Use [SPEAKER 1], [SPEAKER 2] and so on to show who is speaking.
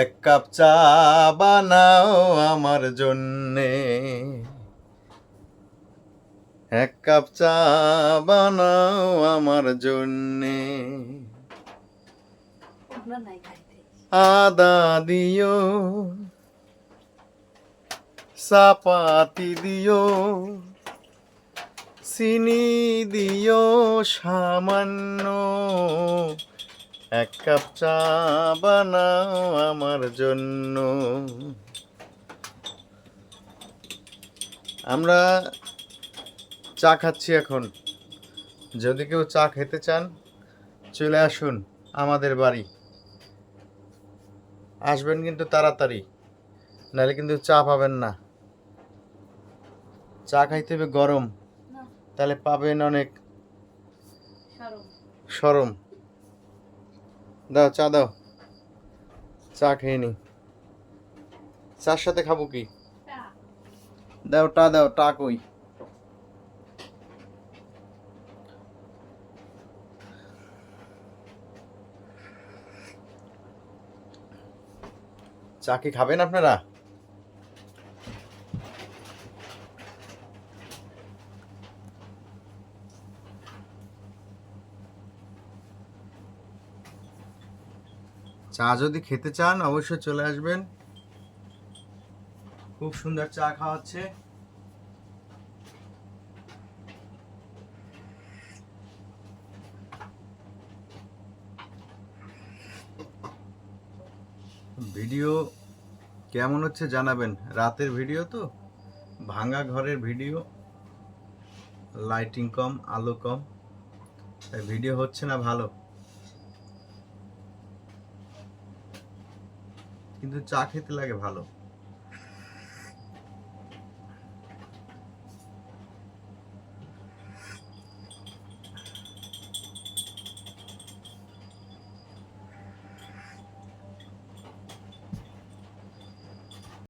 [SPEAKER 1] এক কাপ চা বানাও আমার জন্যে। এক কাপ চা বানাও আমার জন্যে। আদা দিও চাপাতি দিও চিনি দিও সামান্য। এক কাপ চা বানাও আমার জন্য। আমরা চা খাচ্ছি এখন। যদি কেউ চা খেতে চান চলে আসুন আমাদের বাড়ি। আসবেন কিন্তু তাড়াতাড়ি নাহলে কিন্তু চা পাবেন না। চা খাইতে হবে গরম তাহলে পাবেন অনেক
[SPEAKER 2] সরম।
[SPEAKER 1] দাও চা দাও। চা খেয়ে নি। চার সাথে খাব কি? দাও টা দাও টা কই? চা কি খাবেন আপনারা? চা যদি খেতে চান, অবশ্যই চলে আসবেন। খুব সুন্দর চা খাওয়াচ্ছে। ভিডিও কেমন হচ্ছে জানাবেন। রাতের ভিডিও তো, ভাঙা ঘরের ভিডিও লাইটিং কম, আলো কম ভিডিও হচ্ছে না ভালো। কিন্তু চা খেতে লাগে ভালো।